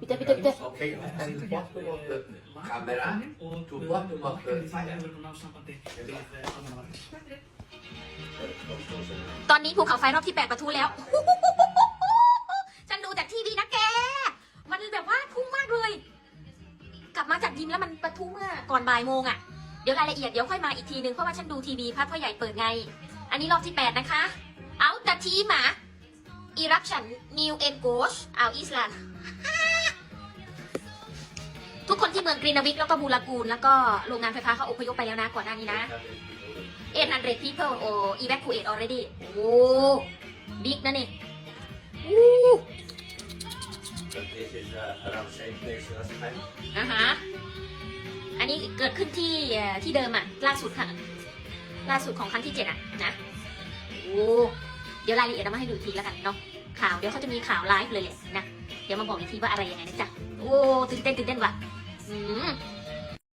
Bitte, bitte, bitte. ตอนนี้ภูเขาไฟรอบที่แปดประทุแล้ว ฉันดูจากทีวีนะแก มันแบบว่าพุ่งมากเลย กลับมาจากยิมแล้วมันประทุเมื่อก่อนบ่ายโมงอะ ดี๋ยวรายละเอียดเดี๋ยวค่อยมาอีกทีนึงเพราะว่าฉันดูทีวีพัดพ่อใหญ่เปิดไง อันนี้รอบที่8นะคะ เอาแต่ทีหมา eruption new and ghost เอาอิสลานทุกคนที่เมืองกรีนวิกแล้วก็บูรากูล แล้วก็โรงงานไฟฟ้าเขาอพยพไปแล้วนะก่อนหน้านี้นะ800 people or evacuate already โอ้บิ๊กนะนี่อู้ But this is uh, around same place last time. อะฮะ อันนี้เกิดขึ้นที่ที่เดิมอะล่าสุดค่ะ ล่าสุดของครั้งที่เจ็ดอะนะโอ้เดี๋ยวรายละเอียดเรามาให้ดูอีกทีแล้วกันเนาะข่าวเดี๋ยวเขาจะมีข่าวไลฟ์เลยแหละนะเดี๋ยวมาบอกอีกทีว่าอะไรยังไงนะจ๊ะโอ้ตื่นเต้นตื่นเต้นว่ะอืม